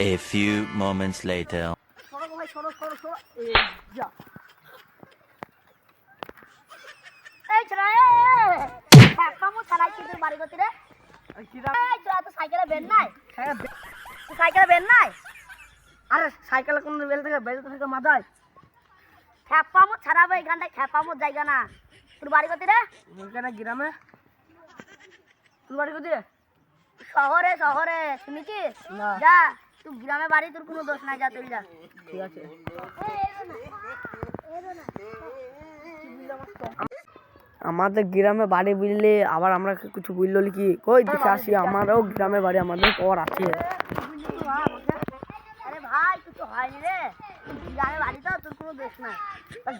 A few moments later. সাইকেলে হ্যাঁ বে- তুই সাইকেলে বের নাই? আরে সাইকেলে কোন বেল থেকে বেল থেকে মাথায় খেপামু ছাড়াবে এখানটায় খেপামু জায়গা না। তোর বাড়ি গতি রে? এখানে গ্রামে? তোর বাড়ি কোথায় শহরে শহরে শুনেছিস? না। যা। তুই গ্রামে বাড়ি তোর কোনো দোষ নাই যা তুই যা। ঠিক আছে। আমাদের গ্রামে বাড়ি বুঝলে আবার আমরা কিছু বুঝলো কি? কই দেখে আসি আমারও গ্রামে বাড়ি আমাদের পর আছে। আরে ভাই কিছু হয়নি রে। গ্রামে তো তোর কোনো দোষ নাই।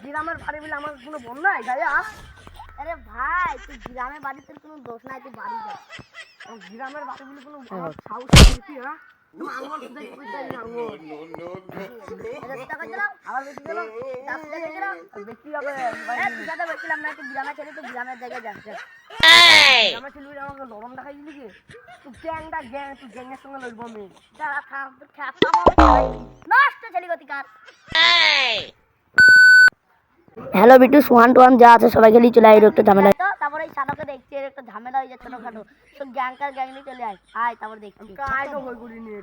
গ্রামের বাড়ি বলে আমার কোনো বন নাই? গায়া আরে ভাই তুই গ্রামে বাড়ি তোর কোনো দোষ নাই তুই বাড়ি যা। গ্রামের বাড়ি বলে কোনো হ্যাঁ? নরম দেখাই দিলি কি তুই গ্যাংটা গ্যাং তুই গ্যাংয়ের সঙ্গে লড়বো আমি। দাঁড়া আমি নষ্ট ছেলে গতিকার হ্যালো বিটু সোহান টোহান যা আছে সবাইকে নিয়ে চলে আয় একটা ঝামেলা তারপরে এই সাদাকে দেখছি এর একটা ঝামেলা হয়ে যাচ্ছে ছোটখাটো সব গ্যাংকার গ্যাং নিয়ে চলে আয় আয় তারপর দেখছি তো বই গুলি নিয়ে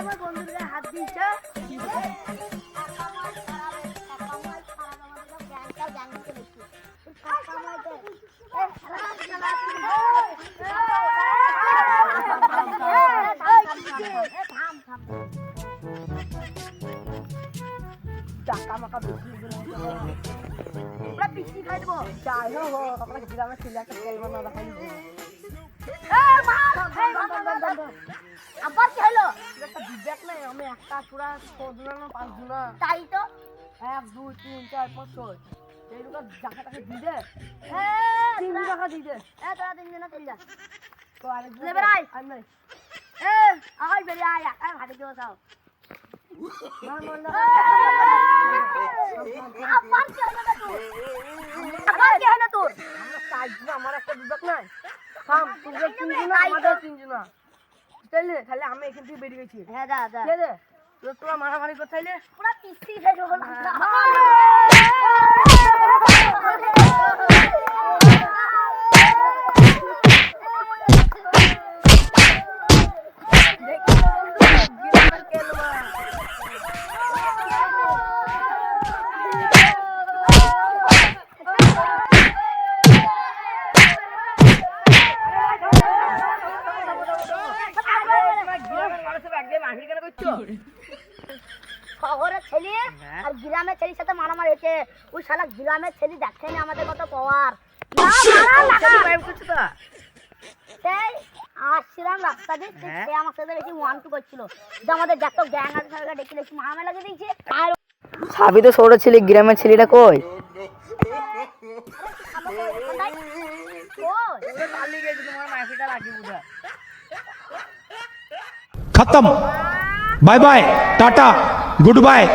আমার বন্ধুদের হাত দিয়েছে পুরা পিছলি খাই দেবো চাই হোক আপনাকে গ্রামের ছেলে একটা খেলব না এই! এই, মার। আবার কি হলো একটা বিবেক নাই আমি একটা চূড়া ছজনা না পাঁচজনা তাই তো এক দুই তিন চার পাঁচ ছয় এইটুকু জায়গা টাকা দিয়ে দে এ, তিন টাকা দিয়ে দে এ, তোরা তিনজনে চলে যা তো আরেকজন লে বেড়াই। আর নাই এ, আয় বেরিয়ে আয়, বসাও। না না না আবার কি হলো না তোর? আবার কি হলো তোর? আমরা চারজন আমার একটা বিবেক নাই থাম তোদের তিনজনা আমাদের তিনজনা তাইলে তাহলে আমি এখান থেকে বেরিয়ে গেছি হ্যাঁ, দা দা ঠিক আছে তোরা মারামারি করতে চাইলে পুরা পিস্তি শেষ হলো গ্রামের মানুষের কেন করছ? শহরের ছেলে আর গ্রামের ছেলের সাথে মারামারি হয়েছে ওই শালা গ্রামের ছেলে দেখেনি আমাদের কত পাওয়ার। সেই আসছিলাম রাস্তা দিয়ে সে- হ্যাঁ। আমার সাথে বেশি ওয়ান টু করছিল। যে আমাদের যত গ্যাং আছে সবাইকে ডেকে দেখছি মারামারি লাগিয়ে দিয়েছে। সাবি তো ছেলে গ্রামের ছেলেটা কই? ఖతం bye bye tata good bye